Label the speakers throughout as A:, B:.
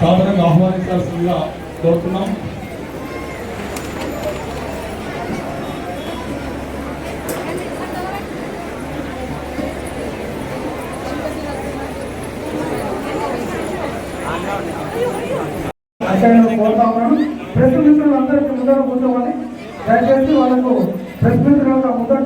A: సాధారణంగా ఆహ్వానించాల్సిందిగా కోరుతున్నాం.
B: అధ్యయనం కోరుతా ఉన్నాను. ప్రెస్ మిత్రులు అందరికీ ముందర కూర్చోవాలి. దయచేసి వాళ్ళకు ప్రెస్ మిత్రుల ముందర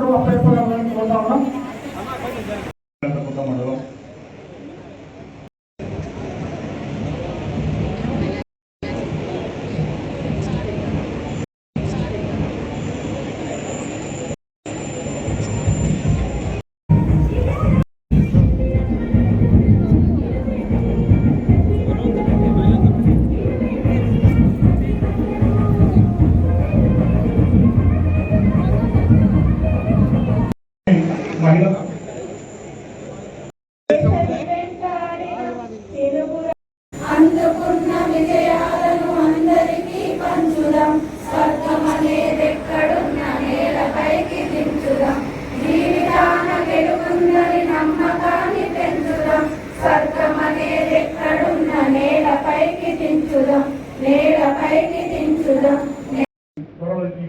A: ఈ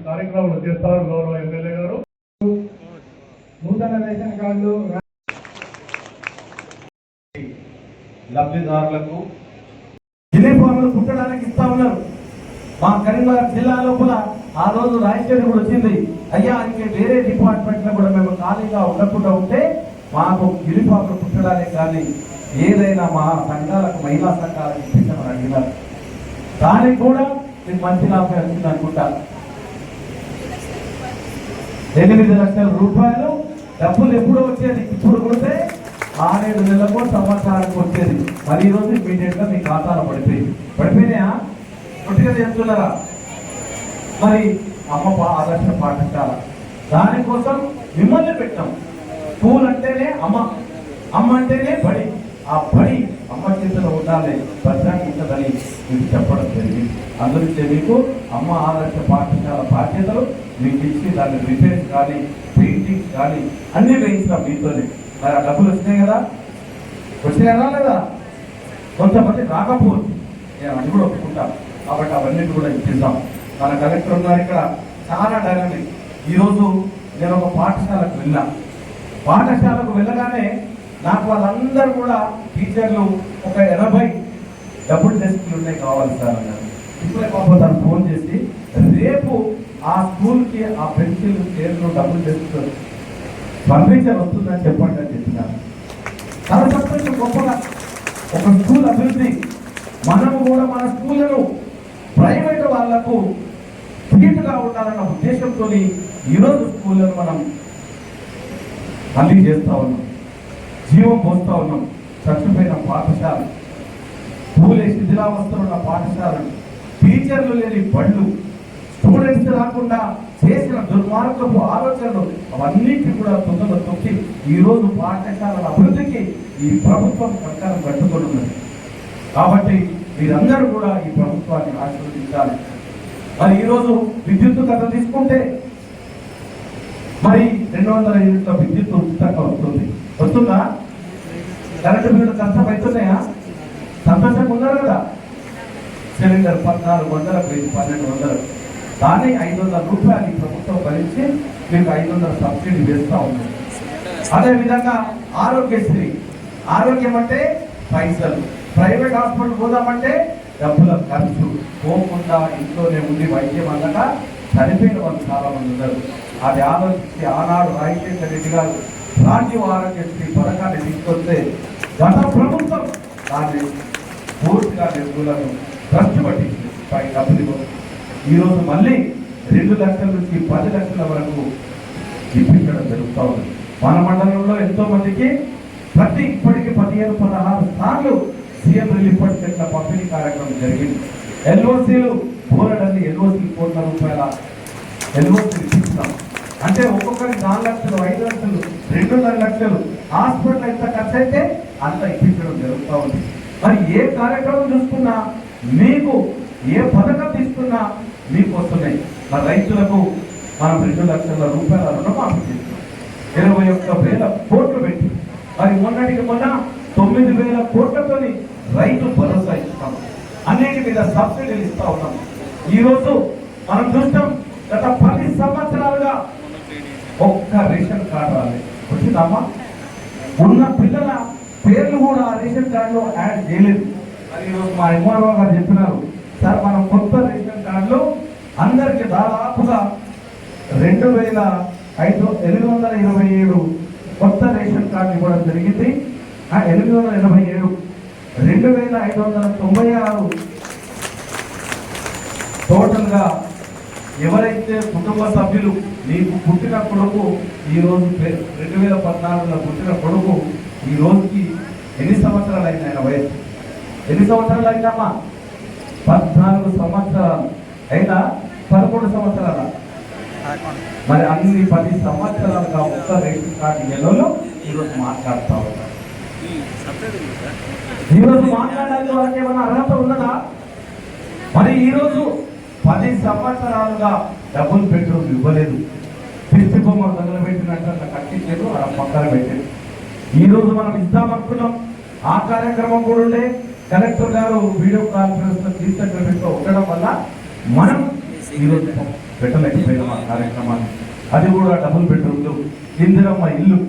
A: కార్యక్రమాలు చేస్తారు గౌరవ ఎమ్మెల్యే గారు.
B: నూతన రేషన్ కార్డులు
C: లబ్ధిదారులకు
B: యూనిఫామ్లు కుట్టడానికి ఇస్తా ఉన్నారు. మా కరీంనగర్ జిల్లా లోపల ఆ రోజు రాయచూరి కూడా వచ్చింది. అయ్యా ఇంకే వేరే డిపార్ట్మెంట్లో కూడా మేము ఖాళీగా ఉండకుండా ఉంటే మాకు యూనిఫామ్లు కుట్టడానికి కానీ ఏదైనా మా సంఘాలకు మహిళా సంఘాలకు ఇప్పించమని అడిగినారు. దానికి కూడా మీకు మంచి లాభం వస్తుంది అనుకుంటా. ఎనిమిది లక్షల రూపాయలు డబ్బులు ఎప్పుడు వచ్చేది ఇప్పుడు కొడితే ఆరేడు నెలలకు సంవత్సరానికి వచ్చేది. మరి ఈ రోజు ఇమీడియట్గా మీ ఖాతాలో పడిపోయింది. పడిపోయినాయా? పుట్టిన చెప్తున్నారా? మరి అమ్మ ఆదర్శ పాఠశాల. దానికోసం మిమ్మల్ని పెట్టాం. స్కూల్ అంటేనే అమ్మ అమ్మ అంటేనే బడి. ఆ బడి అమ్మ చేతిలో ఉండాలి. భద్రంగా ఉంటుందని. మీకు చెప్పడం జరిగింది. అందుకే మీకు అమ్మ ఆదర్శ పాఠశాల బాధ్యతలు మీకు ఇచ్చి దాన్ని రిపేర్స్ కానీ పెయింటింగ్స్ కానీ అన్ని వేయించాం మీతోనే. మరి ఆ డబ్బులు వచ్చినాయి కదా? వచ్చినాయా లేదా? కొంతమంది రాకపోవచ్చు. నేను అది కూడా ఒప్పుకుంటాను. కాబట్టి అవన్నీ కూడా ఇప్పిద్దాం. మన కలెక్టర్ ఉన్నారు ఇక్కడ చాలా డైనమిక్ ఈరోజు నేను ఒక పాఠశాలకు వెళ్ళా పాఠశాలకు వెళ్ళగానే నాకు వాళ్ళందరూ కూడా టీచర్లు ఒక ఎనభై డబుల్ డెస్క్లు ఉన్నాయి కావాలి సార్ అన్నారు. ఇప్పుడే పాపం తను ఫోన్ చేసి రేపు ఆ స్కూల్కి ఆ పెన్సిల్ పేరులో డబుల్ డెస్క్ ఫర్నిచర్ వస్తుందని చెప్పండి అని చెప్పినారు. చాలా చెప్పండి గొప్పగా. ఒక స్కూల్ అభివృద్ధి. మనము కూడా మన స్కూళ్ళను ప్రైవేట్ వాళ్ళకు సీటుగా ఉండాలన్న ఉద్దేశంతో ఈరోజు స్కూళ్ళను మనం మళ్ళీ చేస్తూ ఉన్నాం. జీవం పోస్తూ ఉన్నాం. చచ్చిపోయిన పాఠశాల. స్కూల్ శిథిలావస్థలున్న పాఠశాలలు టీచర్లు లేని బళ్ళు స్టూడెంట్స్ రాకుండా చేసిన దుర్మార్గపు ఆలోచనలు అవన్నిటి కూడా తొందరలో తొక్కి ఈరోజు పాఠశాలల అభివృద్ధికి ఈ ప్రభుత్వం ప్రకారం కట్టుకుంటున్నది కాబట్టి మీరందరూ కూడా ఈ ప్రభుత్వాన్ని ఆశీర్వదించాలి. మరి ఈరోజు విద్యుత్ కథ తీసుకుంటే మరి రెండు వందల యూనిట్ల విద్యుత్ ఉచితంగా వస్తుంది. వస్తుందా? కరెంటు బిల్లు కష్టమవుతున్నాయా సంతోషంగా ఉన్నారు కదా. సిలిండర్ పద్నాలుగు వందల వెయ్యి పన్నెండు వందలు. దాన్ని ఐదు వందల రూపాయలు ఈ ప్రభుత్వం భరించి మీకు ఐదు వందల సబ్సిడీ వేస్తూ ఉంది. అదే విధంగా ఆరోగ్యశ్రీ. ఆరోగ్యం అంటే పైసలు. ప్రైవేట్ హాస్పిటల్ పోదామంటే డబ్బుల ఖర్చు. పోకుండా ఇంట్లోనే ఉండి వైద్యం అందక చనిపోయిన వాళ్ళు చాలా మంది ఉన్నారు. అది ఆలోచించి ఆనాడు రాజశేఖర రెడ్డి గారు రాజీవ్ ఆరోగ్యశ్రీ పథకాన్ని తీసుకొస్తే గత ప్రభుత్వం దాన్ని పూర్తిగా నిర్మూలను ఖర్చు పట్టించింది పై డబ్బులు ఈరోజు మళ్ళీ రెండు లక్షల నుంచి పది లక్షల వరకు ఇప్పించడం జరుగుతూ ఉంది. మన మండలంలో ఎంతో మందికి ప్రతి ఇప్పటికి పదిహేను పదహారు సార్లు సీఎం రిలీఫ్ ఫండ్ చెట్ల పంపిణీ కార్యక్రమం జరిగింది. ఎల్ఓసీలు బోరడన్ని ఎల్ఓసీ కోట్ల రూపాయల ఎల్ఓసీలు ఇప్పిస్తున్నాం అంటే ఒక్కొక్కరికి నాలుగు లక్షలు ఐదు లక్షలు రెండున్నర లక్షలు. హాస్పిటల్ ఎంత ఖర్చు అయితే అంత ఇప్పించడం జరుగుతూ ఉంది. మరి ఏ కార్యక్రమం చూసుకున్నా మీకు ఏ పథకం తీసుకున్నా మీకు వస్తున్నాయి. మరి రైతులకు మనం రెండు లక్షల రూపాయల రుణమాఫీ చేస్తున్నాం. ఇరవై ఒక్క వేల కోట్లు పెట్టి. మరి మొన్నటికి మొన్న తొమ్మిది వేల కోట్లతోని రైతు భరోసా ఇస్తాం. మీద సబ్సిడీలు ఇస్తా ఉన్నాం. ఈరోజు మనం చూస్తాం గత పది సంవత్సరాలుగా ఒక్క రేషన్ కార్డు రాలేదు. వచ్చిందమ్మా ఉన్న పిల్లల పేర్లు కూడా ఆ రేషన్ కార్డులో యాడ్ చేయలేదు. మరి ఈరోజు మా ఎంఆర్ఓ గారు చెప్పినారు సార్ మనం కొత్త రేషన్ కార్డులో అందరికి దాదాపుగా రెండు వేల ఐదు ఎనిమిది వందల ఇరవై ఏడు కొత్త రేషన్ కార్డు ఇవ్వడం జరిగింది. ఆ ఎనిమిది వందల ఎనభై ఏడు రెండు వేల ఐదు వందల తొంభై ఆరు టోటల్గా ఎవరైతే కుటుంబ సభ్యులు నీకు పుట్టిన కొడుకు ఈ రోజు రెండు వేల పద్నాలుగులో పుట్టిన కొడుకు ఈ రోజుకి ఎన్ని సంవత్సరాలు అయింది ఆయన వయసు? ఎన్ని సంవత్సరాలు అయిందమ్మా పద్నాలుగు సంవత్సరాలు. అయినా పదకొండు సంవత్సరాల? మరి అన్ని పది సంవత్సరాలుగా ఒక్క రేషన్ కార్డు నెలలో ఈరోజు మాట్లాడుతా ఉన్నారు ఈరోజు మాట్లాడడానికి వాళ్ళకి ఏమైనా అర్హత ఉన్నదా? మరి ఈరోజు పది సంవత్సరాలుగా డబుల్ బెడ్రూమ్ ఇవ్వలేదు. పిచ్చి బొమ్మ తగలబెట్టినట్టు అట్లా కట్టించారు అలా పక్కన పెట్టారు. ఈరోజు మనం ఇస్తామనుకున్నాం ఆ కార్యక్రమం కూడా ఉండే. కలెక్టర్ గారు వీడియో కాన్ఫరెన్స్లో తీసుకెళ్ళితో ఉండడం వల్ల మనం ఈరోజు పెట్టలేకపోయినాం ఆ కార్యక్రమాన్ని. అది కూడా డబుల్ బెడ్రూమ్లు ఇందిరమ్మ ఇల్లు.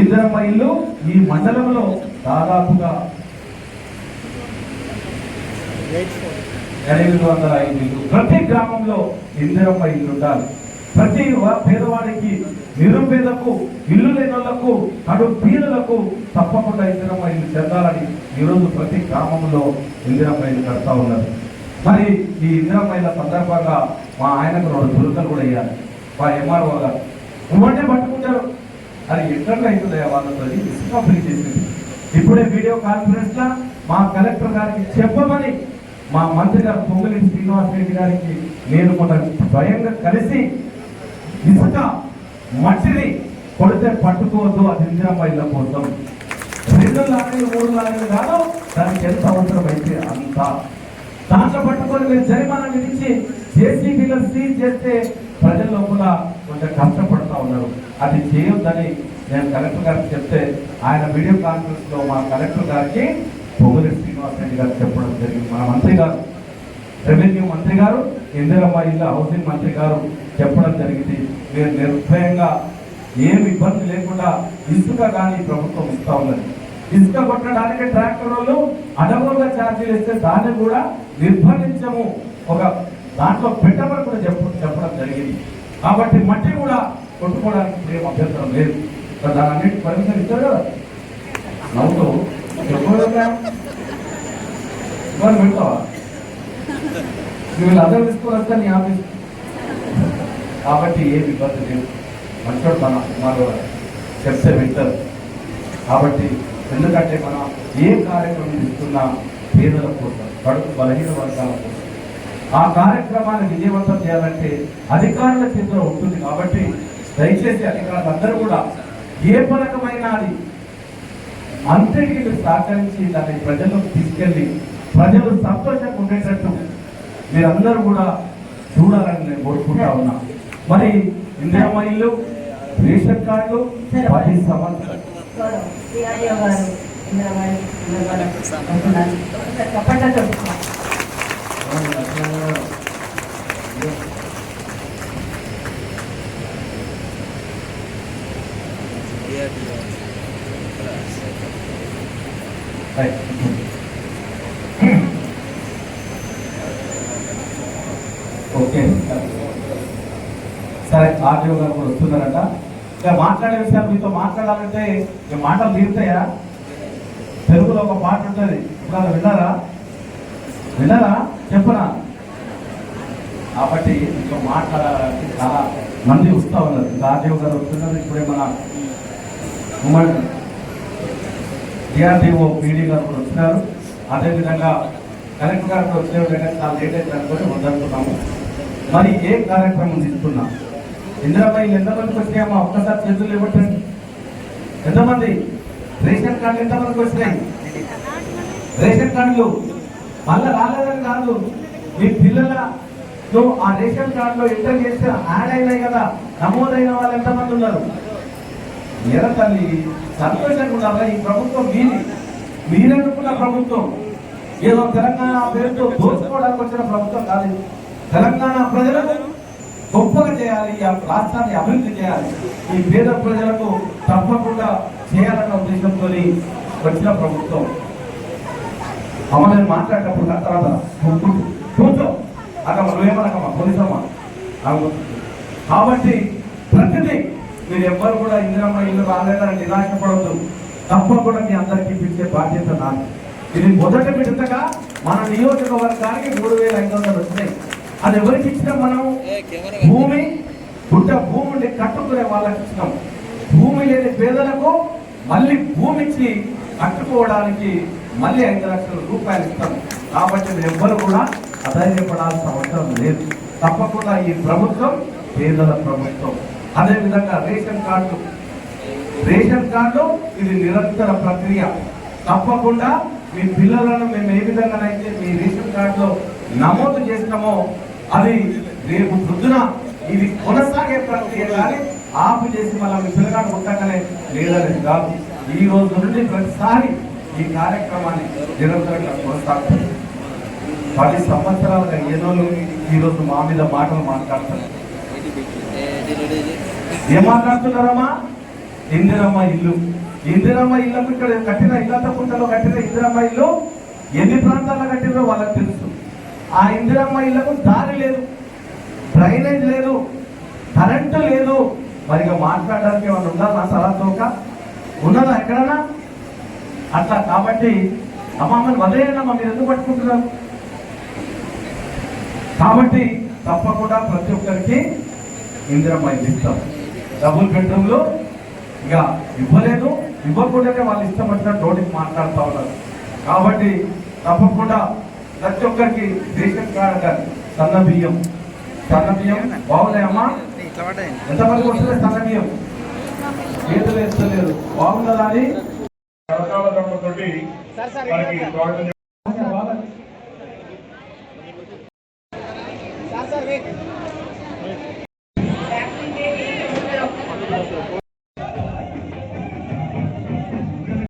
B: ఇందిరమ్మ ఇల్లు ఈ మండలంలో దాదాపుగా ఎనిమిది వందల ఐదు ఇల్లు. ప్రతి గ్రామంలో ఇందిరమ్మ ఇల్లు ఉండాలి. ప్రతి పేదవాడికి నిరుపేదకు ఇల్లు లేని వాళ్ళకు అటు తప్పకుండా ఇందిరమ్మ ఇల్లు చెందాలని ఈరోజు ప్రతి గ్రామంలో ఇందిరమ్మ ఇల్లు కడతా ఉన్నారు. మరి ఈ ఇందిరమ్మ ఇళ్ళ సందర్భంగా మా ఆయనకు రెండు దుర్గలు కూడా అయ్యారు మా ఎంఆర్ఓ గారు ఉమ్మంటే పట్టుకుంటారు. అది ఎట్లా అవుతుంది వాళ్ళతో ఇసుక ఫ్రీ చేసింది. ఇప్పుడే వీడియో కాన్ఫరెన్స్ లా మా కలెక్టర్ గారికి చెప్పమని మా మంత్రి గారు పొంగులేటి శ్రీనివాస్ రెడ్డి గారికి నేను మొన్న స్వయంగా కలిసి ఇసుక మట్టిని కొడితే పట్టుకోవద్దు అది ఇందిరమ్మ ఇళ్ళ కోసం. రెండు లారీలు మూడు లారీలు కాదు దానికి ఎంత అవసరం అయితే అంత. దాంట్లో పట్టుకొని మీరు జరిమానా విధించి జేసీబీలో సీజ్ చేస్తే ప్రజల లోపల కొంచెం కష్టపడతా ఉన్నారు. అది చేయొద్దని నేను కలెక్టర్ గారికి చెప్తే ఆయన వీడియో కాన్ఫరెన్స్లో మా కలెక్టర్ గారికి పొగులి శ్రీనివాస్ రెడ్డి గారు చెప్పడం జరిగింది. మన మంత్రి గారు రెవెన్యూ మంత్రి గారు ఇందిరమ్మ ఇల్లు హౌసింగ్ మంత్రి గారు చెప్పడం జరిగింది. మీరు నిర్భయంగా ఏం ఇబ్బంది లేకుండా ఇసుక కానీ ప్రభుత్వం ఇస్తా ఉన్నది. ఇసుక కొట్టడానికి ట్రాక్టర్ వాళ్ళు అడవులుగా ఛార్జీలు ఇస్తే దాన్ని కూడా నిర్బంధించము ఒక దాంట్లో పెట్టమని కూడా చెప్ప చెప్పడం జరిగింది. కాబట్టి మట్టి కూడా కొట్టుకోవడానికి ఏం అభ్యంతరం లేదు. దాని అన్నిటి పర్మిషన్ ఇస్తారు కదా. నవ్వుతూ ఎప్పుడు పెడతావా వీళ్ళందరూ తీసుకుని వస్తే నీ ఆఫీస్ కాబట్టి ఏమి ఇబ్బంది లేదు. మంచోడు మన మన చెప్తే వింటారు. కాబట్టి ఎందుకంటే మనం ఏ కార్యక్రమం ఇస్తున్నా పేదల కోసం కడుపు బలహీన వర్గాల కోసం. ఆ కార్యక్రమాన్ని విజయవంతం చేయాలంటే అధికారుల చేతిలో ఉంటుంది కాబట్టి దయచేసి అధికారులు అందరూ కూడా ఏ పథకమైన అది అంతటికి సహకరించి దాన్ని ప్రజలకు తీసుకెళ్ళి ప్రజలు సంతోషంగా ఉండేటట్టు మీరందరూ కూడా చూడాలని నేను కోరుకుంటా ఉన్నా. మరి ఇందిరమ్మ ఇల్లు రేషన్ కార్డు పది సంవత్సరాలు.
C: గౌరవ
B: సరే ఆర్టీఓ గారు కూడా వస్తున్నారట. ఇక మాట్లాడే విషయాలు మీతో మాట్లాడాలంటే ఇక మాటలు తీరుతాయా? తెలుగులో ఒక పాట ఉంటుంది. ఇప్పుడు విన్నారా? విన్నారా? చెప్పరా కాబట్టి ఇంకా మాట్లాడాలంటే చాలా మంది వస్తూ ఉన్నారు. ఇంకా గారు వస్తున్నారు. ఇప్పుడే మన ఉమ్మడి డిఆర్డిఓ పీడీ గారు కూడా వచ్చినారు అదేవిధంగా కలెక్టర్ గారు కూడా వచ్చే విధంగా చాలా లేట్ అయితే అనుకొని వద్దనుకున్నాము మరి ఏ కార్యక్రమం తీసుకున్నాం? ఇందిరాబాయి ఎంతమందికి వచ్చినాయమ్మా ఒక్కసారి చేతులు ఇవ్వటండి ఎంతమంది? రేషన్ కార్డులు ఎంతమందికి వచ్చినాయి. రేషన్ కార్డులు మళ్ళీ రాలేదని కాదు. మీ పిల్లల ఆ రేషన్ కార్డులో ఎంటర్ చేస్తే యాడ్ అయినాయి కదా. నమోదైన వాళ్ళు ఎంతమంది ఉన్నారు? ఎర తల్లి సంతోషంగా ఉండాలా? ఈ ప్రభుత్వం మీది. మీరనుకున్న ప్రభుత్వం? ఏదో తెలంగాణ పేరుతో దోచుకోవడానికి వచ్చిన ప్రభుత్వం కాదు. తెలంగాణ ప్రజలకు గొప్పగా చేయాలి ఈ రాష్ట్రాన్ని అభివృద్ధి చేయాలి. ఈ పేద ప్రజలకు తప్పకుండా చేయాలన్న ఉద్దేశంతో వచ్చిన ప్రభుత్వం. అమ్మ మాట్లాడేటప్పుడు నా తర్వాత కూర్చో. అక్కడ నువ్వేమనకమ్మా పోలీసమ్మా కాబట్టి ప్రతిదీ మీరు ఎవ్వరు కూడా ఇందిరమ్మ ఇల్లు రాలేదని నిరాశపడద్దు. తప్పకుండా మీ అందరికీ పిలిచే బాధ్యత నాకు ఇది మొదటి విడతగా మన నియోజకవర్గానికి మూడు వేల ఐదు వందలు వచ్చినాయి. అది ఎవరికి ఇచ్చినాం మనం? భూమి గుడ్డ భూమిని కట్టుకునే వాళ్ళకి ఇచ్చినాం. భూమి లేని పేదలకు మళ్ళీ భూమి ఇచ్చి కట్టుకోవడానికి మళ్ళీ ఐదు లక్షల రూపాయలు ఇస్తాం. కాబట్టి ఎవ్వరు కూడా అధైర్యపడాల్సిన అవసరం లేదు. తప్పకుండా ఈ ప్రభుత్వం పేదల ప్రభుత్వం. అదేవిధంగా రేషన్ కార్డు. రేషన్ కార్డు ఇది నిరంతర ప్రక్రియ. తప్పకుండా మీ పిల్లలను మేము ఏ విధంగానైతే మీ రేషన్ కార్డులో నమోదు చేసినామో అది రేపు పొద్దున ఇది కొనసాగే ప్రక్రియ కానీ ఆపు చేసి మళ్ళీ మీ పిల్లగాడు ఉండగానే లేదని కాదు. ఈ రోజు నుండి ప్రతిసారి ఈ కార్యక్రమాన్ని నిరంతరంగా కొనసాగుతుంది పది సంవత్సరాలుగా ఏదో ఈ మా మీద మాటలు మాట్లాడుతున్నారు ఏం మాట్లాడుతున్నారమ్మా? ఇందిరమ్మ ఇల్లు. ఇందిరమ్మ ఇల్లు ఇక్కడ కట్టిన ఇల్లంత కుంటలో కట్టిన ఇందిరమ్మ ఇల్లు ఎన్ని ప్రాంతాల్లో కట్టినో వాళ్ళకి తెలుసు. ఆ ఇందిరమ్మ ఇళ్ళకు దారి లేదు. డ్రైనేజ్ లేదు. కరెంటు లేదు. మరి ఇక మాట్లాడడానికి ఏమన్నా ఉందా నా సలహా ఉన్నదా ఎక్కడన్నా? అట్లా కాబట్టి అమ్మమ్మని వదిలేయండి మీరు ఎందుకు పట్టుకుంటున్నారు? కాబట్టి తప్పకుండా ప్రతి ఒక్కరికి ఇందిరమ్మ ఇల్లు ఇస్తాం. డబుల్ బెడ్రూమ్లు ఇక ఇవ్వలేదు. ఇవ్వకుండానే వాళ్ళు ఇష్టం నోటికి మాట్లాడుతూ ఉన్నారు. కాబట్టి తప్పకుండా ప్రతి ఒక్కరికి రేషన్ కార్డు సన్న బియ్యం. సన్న బియ్యం బాగున్నాయమ్మా ఎంతమంది వస్తుంది సన్న బియ్యం? ఏదో వేస్తలేదు
A: మనకి స్వాగతం